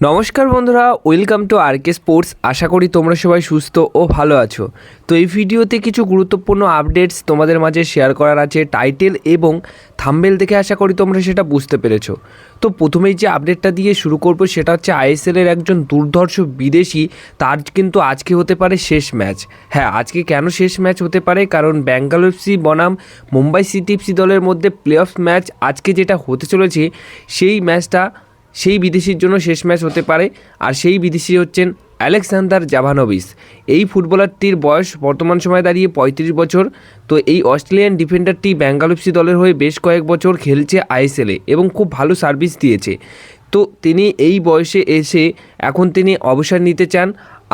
নমস্কার বন্ধুরা, welcome to R K sports. আশা করি তোমরা সবাই সুস্থ ও ভালো আছো। তো এই ভিডিওতে কিছু গুরুত্বপূর্ণ আপডেটস তোমাদের মাঝে শেয়ার করার আছে টাইটেল এবং থাম্বেল দেখে আশা করি তোমরা সেটা বুঝতে পেরেছ। তো প্রথমেই যে আপডেটটা দিয়ে শুরু করব সেটা হচ্ছে আইএসএলের একজন দুর্ধর্ষ বিদেশি, তার কিন্তু আজকে হতে পারে শেষ ম্যাচ। হ্যাঁ আজকে কেন শেষ ম্যাচ হতে পারে? কারণ ব্যাঙ্গালোর বনাম, মুম্বাই সিটি এফসি দলের মধ্যে প্লে অফ ম্যাচ আজকে যেটা হতে চলেছে, সেই ম্যাচটা সেই বিদেশির জন্য শেষ ম্যাচ হতে পারে। আর সেই বিদেশি হচ্ছেন অ্যালেকসান্দার জাভানোভিস এই ফুটবলারটির বয়স বর্তমান সময়ে দাঁড়িয়ে পঁয়ত্রিশ বছর। তো এই অস্ট্রেলিয়ান ডিফেন্ডারটি ব্যাঙ্গালোরসি দলের হয়ে বেশ কয়েক বছর খেলছে আইএসএলে এবং খুব ভালো সার্ভিস দিয়েছে। তো তিনি এই বয়সে এসে এখন তিনি অবসর নিতে চান।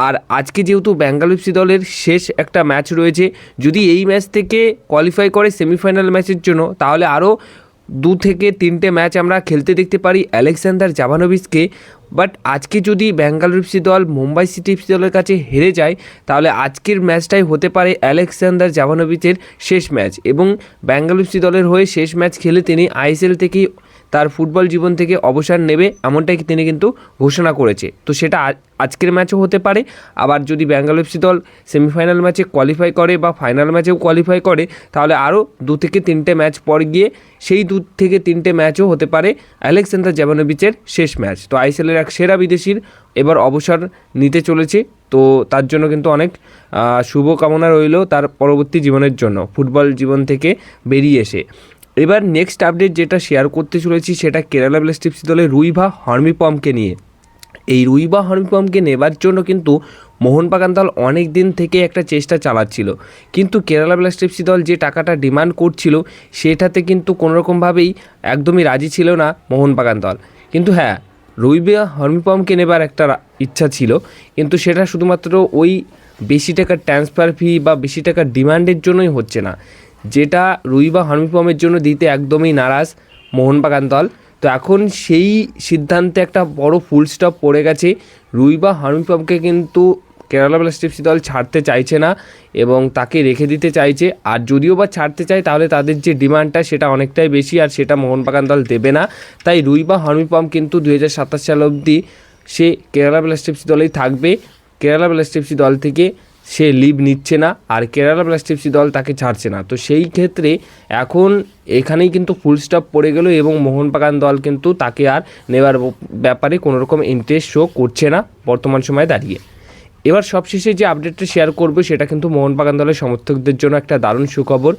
আর আজকে যেহেতু ব্যাঙ্গালোরসি দলের শেষ একটা ম্যাচ রয়েছে, যদি এই ম্যাচ থেকে কোয়ালিফাই করে সেমিফাইনাল ম্যাচের জন্য, তাহলে আরও দু থেকে তিনটে ম্যাচ আমরা খেলতে দেখতে পারি অ্যালেকজান্ডার জাবানোভিসকে বাট আজকে যদি বেঙ্গালুরু এফসি দল মুম্বাই সিটি এফসি দলের কাছে হেরে যায়, তাহলে আজকের ম্যাচটাই হতে পারে অ্যালেকসান্ডার জাভানোভিচের শেষ ম্যাচ। এবং বেঙ্গালুরু এফসি দলের হয়ে শেষ ম্যাচ খেলে তিনি আইএসএল থেকেই তার ফুটবল জীবন থেকে অবসর নেবে, এমনটাই তিনি কিন্তু ঘোষণা করেছে। তো সেটা আজকের ম্যাচও হতে পারে। আবার যদি ব্যাঙ্গালোর এফসি দল সেমিফাইনাল ম্যাচে কোয়ালিফাই করে বা ফাইনাল ম্যাচেও কোয়ালিফাই করে, তাহলে আরও দু থেকে তিনটে ম্যাচ পর গিয়ে সেই দু থেকে তিনটে ম্যাচও হতে পারে অ্যালেকসান্ডার জাভানোভিচের শেষ ম্যাচ। তো আইসিএলের এক সেরা বিদেশির এবার অবসর নিতে চলেছে। তো তার জন্য কিন্তু অনেক শুভকামনা রইল তার পরবর্তী জীবনের জন্য, ফুটবল জীবন থেকে বেরিয়ে এসে। এবার নেক্সট আপডেট যেটা শেয়ার করতে চলেছি সেটা কেরালা ব্লাস্টিপসি দলের রুইভা হর্মিপমকে নিয়ে। এই রুইবা হর্মিপমকে নেবার জন্য কিন্তু মোহনবাগান দল অনেক দিন থেকে একটা চেষ্টা চালাচ্ছিল। কিন্তু কেরালা ব্লাস্টিপসি দল যে টাকাটা ডিমান্ড করছিল, সেটাতে কিন্তু কোনোরকমভাবেই একদমই রাজি ছিল না মোহনবাগান দল। কিন্তু হ্যাঁ রুইবা হর্মিপমকে নেবার একটা ইচ্ছা ছিল, কিন্তু সেটা শুধুমাত্র ওই বেশি টাকার ট্রান্সফার ফি বা বেশি টাকার ডিমান্ডের জন্যই হচ্ছে না। যেটা রুই বা হর্মিপমের জন্য দিতে একদমই নারাজ মোহনবাগান দল। তো এখন সেই সিদ্ধান্তে একটা বড় ফুল স্টপ পড়ে গেছে। রুই বা হর্মিপমকে কিন্তু কেরালা ব্লাস্টিপসি দল ছাড়তে চাইছে না এবং তাকে রেখে দিতে চাইছে। আর যদিও বা ছাড়তে চায়, তাহলে তাদের যে ডিমান্ডটা সেটা অনেকটাই বেশি আর সেটা মোহনবাগান দল দেবে না। তাই রুই বা হর্মিপম কিন্তু দু হাজার সাতাশ সাল অবধি সে কেরালা ব্লাস্টিপসি দলেই থাকবে। কেরালা ব্লাস্টিপসি দল থেকে সে লিভ নিচ্ছে না আর কেরালা ব্লাস্টিপসি দল তাকে ছাড়ছে না। তো সেই ক্ষেত্রে এখন এখানেই কিন্তু ফুল স্টপ পড়ে গেল এবং মোহনবাগান দল কিন্তু তাকে আর নেবার ব্যাপারে কোনো রকম ইন্টারেস্ট শো করছে না বর্তমান সময়ে দাঁড়িয়ে। এবার সবশেষে যে আপডেটটা শেয়ার করবে সেটা কিন্তু মোহনবাগান দলের সমর্থকদের জন্য একটা দারুণ সুখবর।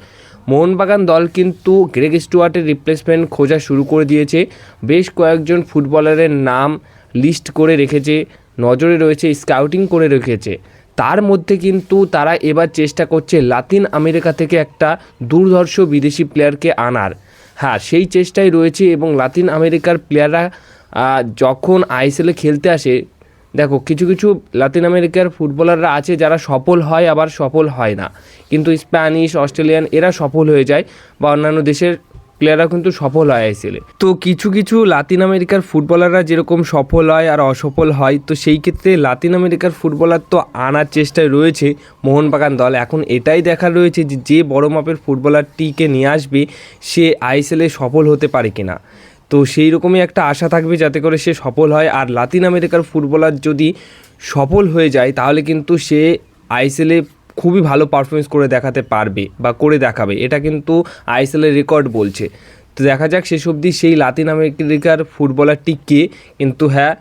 মোহনবাগান দল কিন্তু গ্রেগ স্টুয়ার্টের রিপ্লেসমেন্ট খোঁজা শুরু করে দিয়েছে। বেশ কয়েকজন ফুটবলারের নাম লিস্ট করে রেখেছে, নজরে রয়েছে স্কাউটিং করে রেখেছে। তার মধ্যে কিন্তু তারা এবার চেষ্টা করছে লাতিন আমেরিকা থেকে একটা দুর্ধর্ষ বিদেশি প্লেয়ারকে আনার। হ্যাঁ সেই চেষ্টাই রয়েছে এবং লাতিন আমেরিকার প্লেয়াররা যখন আইএসএলে খেলতে আসে, দেখো, কিছু কিছু লাতিন আমেরিকার ফুটবলাররা আছে যারা সফল হয় আবার সফল হয় না। কিন্তু স্প্যানিশ, অস্ট্রেলিয়ান এরা সফল হয়ে যায় বা অন্যান্য দেশের প্লেয়াররা কিন্তু সফল হয় আইসিএলে তো কিছু কিছু লাতিন আমেরিকার ফুটবলাররা যেরকম সফল হয় আর অসফল হয়, তো সেই ক্ষেত্রে লাতিন আমেরিকার ফুটবলার তো আনার চেষ্টায় রয়েছে মোহনবাগান দল। এখন এটাই দেখার রয়েছে যে যে বড় মাপের ফুটবলারটিকে নিয়ে আসবে, সে আইএসএলে সফল হতে পারে কিনা। তো সেই রকমই একটা আশা থাকবে যাতে করে সে সফল হয়। আর লাতিন আমেরিকার ফুটবলার যদি সফল হয়ে যায়, তাহলে কিন্তু সে আইএসএলে খুবই ভালো পারফরমেন্স করে দেখাতে পারবে বা করে দেখাবে। এটা কিন্তু আইএসএলের রেকর্ড বলছে। তো দেখা যাক শেষ অবধি সেই লাতিন আমেরিকার ফুটবলারটি কে। কিন্তু হ্যাঁ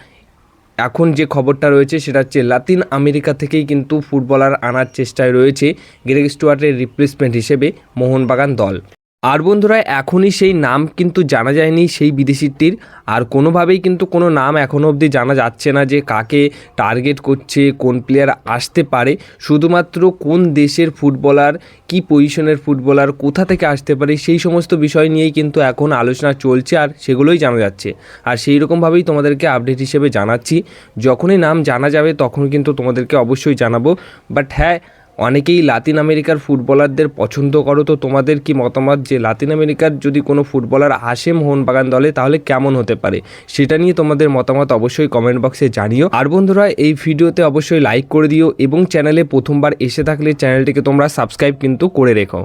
এখন যে খবরটা রয়েছে সেটা হচ্ছে লাতিন আমেরিকা থেকেই কিন্তু ফুটবলার আনার চেষ্টায় রয়েছে। গ্রেগ স্টুয়ার্টের রিপ্লেসমেন্ট হিসেবে মোহনবাগান দল। আর বন্ধুরা, এখনই সেই নাম কিন্তু জানা যায়নি সেই বিদেশিটির। আর কোনোভাবেই কিন্তু কোনো নাম এখনও অবধি জানা যাচ্ছে না যে কাকে টার্গেট করছে, কোন প্লেয়ার আসতে পারে। শুধুমাত্র কোন দেশের ফুটবলার কি পজিশনের ফুটবলার কোথা থেকে আসতে পারে, সেই সমস্ত বিষয় নিয়েই কিন্তু এখন আলোচনা চলছে আর সেগুলোই জানা যাচ্ছে। আর সেই রকমভাবেই তোমাদেরকে আপডেট হিসেবে জানাচ্ছি। যখনই নাম জানা যাবে, তখন কিন্তু তোমাদেরকে অবশ্যই জানাব। বাট হ্যাঁ অনেকেই লাতিন আমেরিকার ফুটবলারদের পছন্দ করো, তো তোমাদের কি মতামত যে লাতিন আমেরিকার যদি কোনো ফুটবলার আসে মোহনবাগান দলে, তাহলে কেমন হতে পারে? সেটা নিয়ে তোমাদের মতামত অবশ্যই কমেন্ট বক্সে জানিও। আর বন্ধুরা, এই ভিডিওতে অবশ্যই লাইক করে দিও এবং চ্যানেলে প্রথমবার এসে থাকলে চ্যানেলটিকে তোমরা সাবস্ক্রাইব কিন্তু করে রেখো।